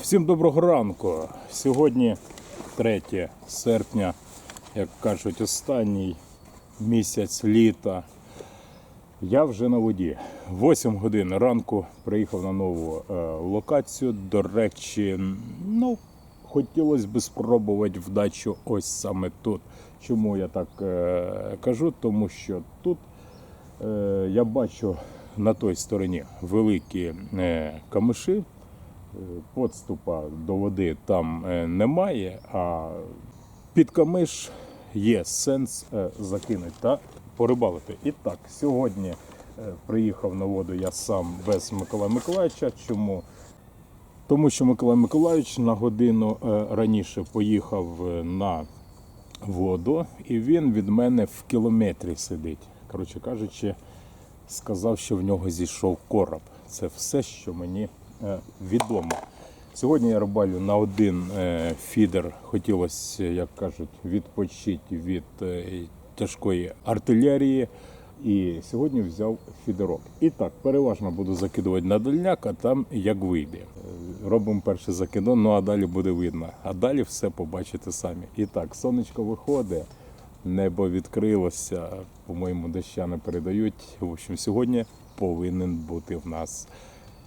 Всім доброго ранку. Сьогодні 3 серпня, як кажуть, останній місяць літа. Я вже на воді. 8 годин ранку приїхав на нову е, локацію. До речі, ну, хотілося б спробувати вдачу ось саме тут. Чому я так е, кажу? Тому що тут е, я бачу на той стороні великі е, камиші. Подступа до води там немає, а під камиш є сенс закинути та порибалити. І так, сьогодні приїхав на воду я сам без Миколая Миколаївича. Чому? Тому що Миколай Миколаївич на годину раніше поїхав на воду, і він від мене в кілометрі сидить. Коротше кажучи, сказав, що в нього зійшов короб. Це все, що мені е, відомо. Сьогодні я рибалю на один е, фідер. Хотілося, як кажуть, відпочити від е, тяжкої артилерії. І сьогодні взяв фідерок. І так, переважно буду закидувати на дальняк, а там як вийде. Е, Робимо перший закидон, ну а далі буде видно. А далі все побачите самі. І так, сонечко виходить, небо відкрилося, по-моєму, доща не передають. В общем, сьогодні повинен бути в нас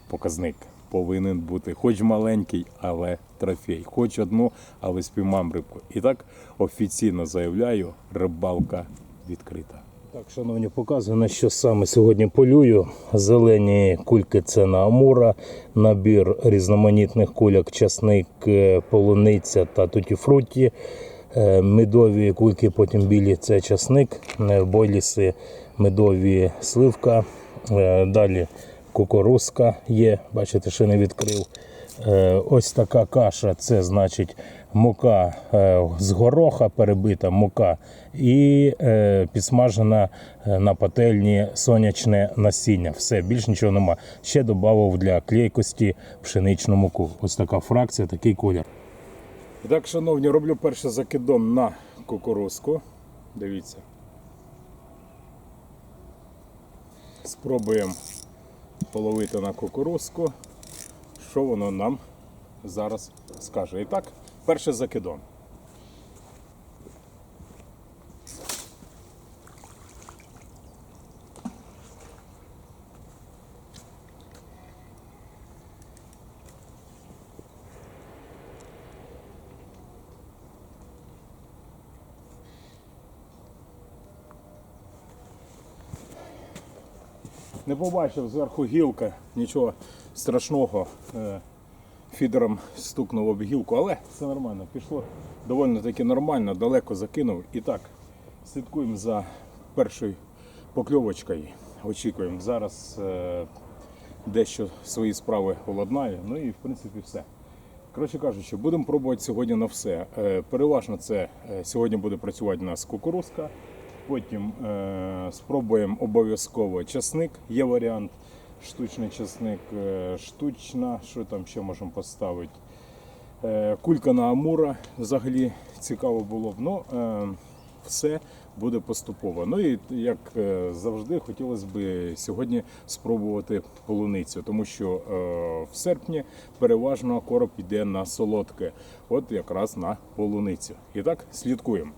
показник. Повинен бути хоч маленький, але трофей. Хоч одну, але спіймам рибку. І так офіційно заявляю, рибалка відкрита. Так, шановні, показую, на що саме сьогодні полюю. Зелені кульки це на амура, набір різноманітних кульок, часник, е, полуниця та тутіфруті. Е, Медові кульки, потім білі це часник, е, бойліси, медові сливка. Далі кукурузка є, бачите, ще не відкрив. Ось така каша, це значить мука е, з гороха перебита мука і е, підсмажена е, на пательні сонячне насіння. Все, більш нічого нема. Ще додав для клейкості пшеничну муку. Ось така фракція, такий колір. Так, шановні, роблю перший закидон на кукурузку. Дивіться. Спробуємо половити на кукурузку. Що воно нам зараз скаже? І так, перший закидон. Не побачив зверху гілка, нічого страшного. Фідером стукнув об гілку, але все нормально. Пішло доволі таки нормально, далеко закинув. І так, слідкуємо за першою покльовочкою. Очікуємо. Зараз е, дещо свої справи уладнаю. Ну і в принципі все. Коротше кажучи, будемо пробувати сьогодні на все. Е, Переважно це е, сьогодні буде працювати у нас кукурузка. Потім е, спробуємо обов'язково часник. Є варіант штучний часник, е, штучна, що там ще можемо поставити. Е, кулька на амура взагалі цікаво було б. Ну, е, все буде поступово. Ну і як завжди, хотілося б сьогодні спробувати полуницю, тому що в серпні переважно короб йде на солодке, от якраз на полуницю. І так, слідкуємо.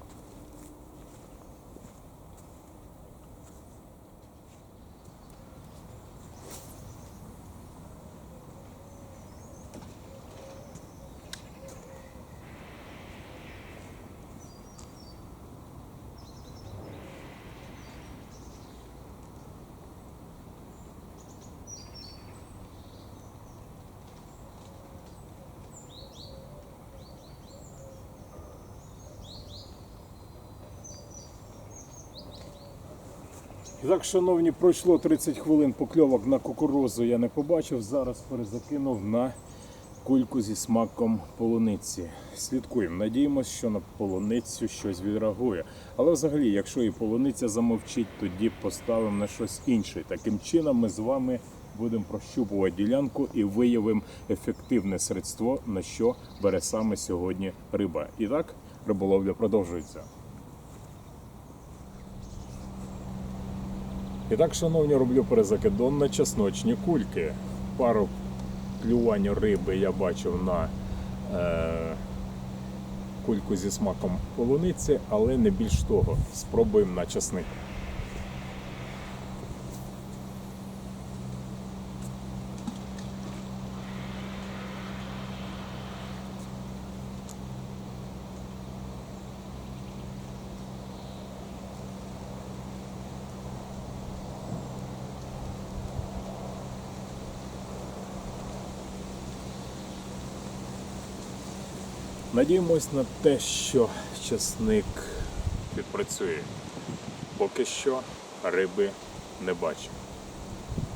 Так, шановні, пройшло 30 хвилин покльовок на кукурузу я не побачив. Зараз перезакинув на кульку зі смаком полуниці. Слідкуємо. Надіємося, що на полуницю щось відреагує. Але взагалі, якщо і полуниця замовчить, тоді поставимо на щось інше. Таким чином ми з вами будемо прощупувати ділянку і виявимо ефективне средство, на що бере саме сьогодні риба. І так, риболовля продовжується. І так, шановні, роблю перезакидон на чесночні кульки. Пару клювань риби я бачив на е, кульку зі смаком полуниці, але не більш того. Спробуємо на часник. Надіємось на те, що часник відпрацює. Поки що риби не бачу.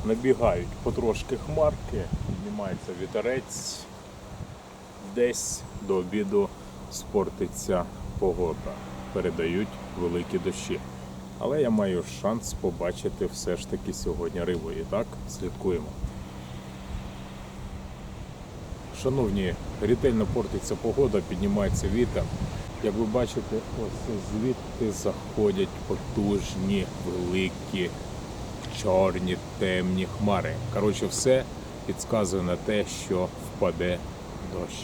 Набігають потрошки хмарки, піднімається вітерець. Десь до обіду спортиться погода. Передають великі дощі. Але я маю шанс побачити все ж таки сьогодні рибу. І так, слідкуємо. Шановні, ретельно портиться погода, піднімається вітер. Як ви бачите, ось звідти заходять потужні, великі, чорні, темні хмари. Коротше, все підказує на те, що впаде дощ.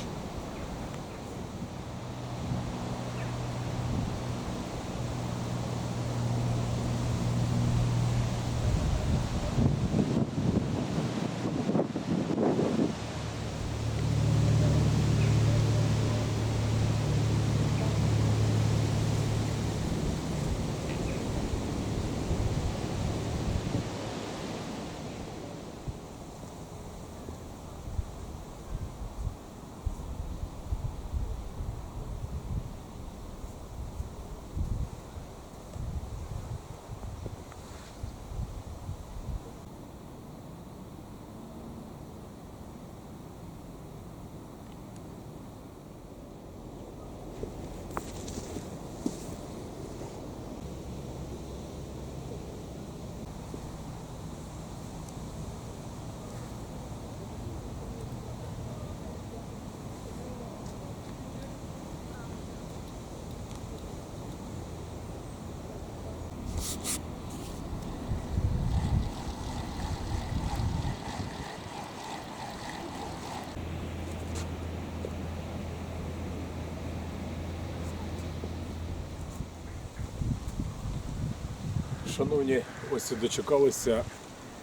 Шановні, ось і дочекалися,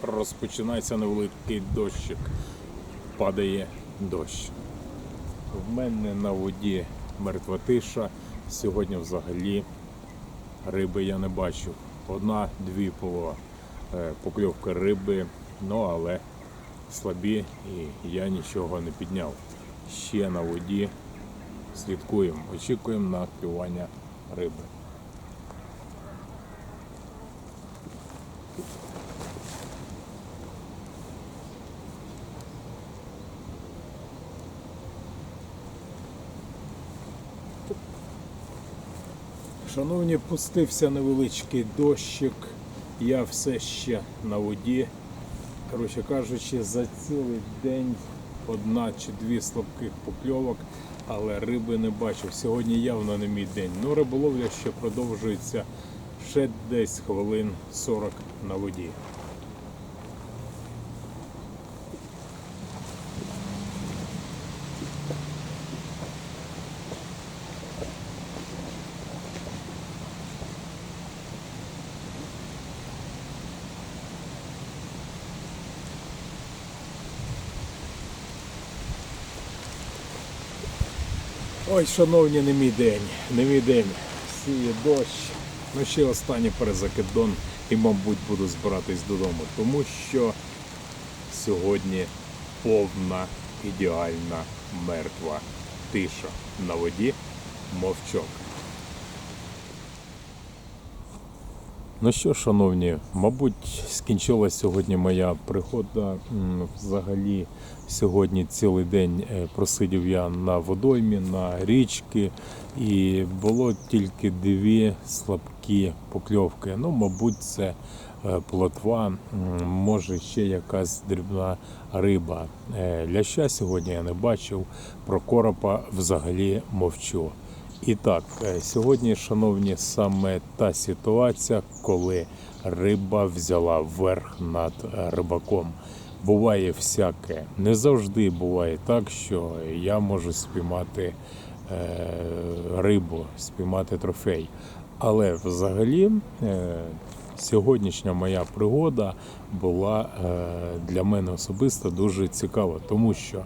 розпочинається невеликий дощик. Падає дощ. В мене на воді мертва тиша. Сьогодні взагалі риби я не бачив. Одна-дві е, покльовки риби, ну але слабі і я нічого не підняв. Ще на воді слідкуємо, очікуємо на клювання риби. Шановні, пустився невеличкий дощик. Я все ще на воді. Коротше кажучи, за цілий день одна чи дві слабких покльовок, але риби не бачив. Сьогодні явно не мій день. Ну, риболовля ще продовжується ще десь хвилин 40 на воді. Ой, шановні, не мій день, не мій день. Сіє дощ. Ну ще останній перезакидон і, мабуть, буду збиратись додому, тому що сьогодні повна ідеальна мертва тиша. На воді мовчок. Ну що, шановні, мабуть, скінчилась сьогодні моя пригода. Взагалі, сьогодні цілий день е, просидів я на водоймі, на річки, і було тільки дві слабкі покльовки. Ну, мабуть, це е, плотва, може ще якась дрібна риба. Е, Ляща сьогодні я не бачив, про коропа взагалі мовчу. І так, е, сьогодні, шановні, саме та ситуація, коли риба взяла верх над е, рибаком. Буває всяке. Не завжди буває так, що я можу спіймати е, рибу, спіймати трофей. Але взагалі сьогоднішня моя пригода була для мене особисто дуже цікава, тому що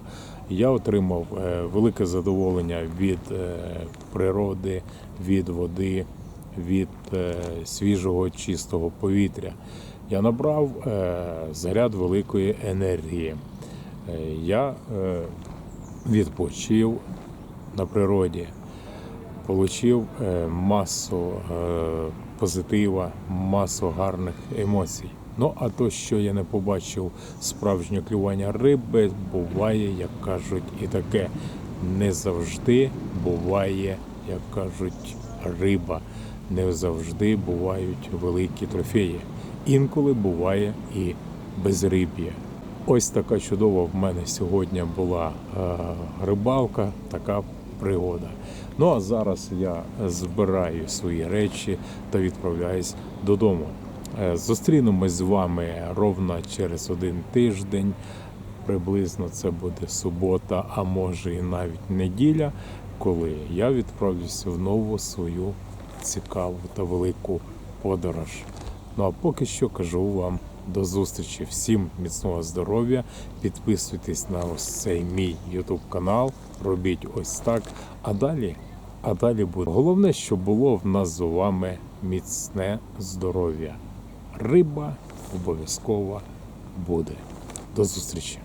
я отримав е, велике задоволення від е, природи, від води, від е, свіжого чистого повітря. Я набрав заряд великої енергії. Я відпочив на природі, отримав масу позитива, масу гарних емоцій. Ну, а то, що я не побачив справжнє клювання риби, буває, як кажуть, і таке. Не завжди буває, як кажуть, риба. Не завжди бувають великі трофеї. Інколи буває і безриб'я. Ось така чудова в мене сьогодні була е, рибалка, така пригода. Ну а зараз я збираю свої речі та відправляюсь додому. Е, Зустрінемось з вами ровно через один тиждень. Приблизно це буде субота, а може і навіть неділя, коли я відправлюся в нову свою цікаву та велику подорож. Ну а поки що кажу вам до зустрічі. Всім міцного здоров'я. Підписуйтесь на ось цей мій YouTube канал. Робіть ось так. А далі, а далі буде. Головне, щоб було в нас з вами міцне здоров'я. Риба обов'язково буде. До зустрічі!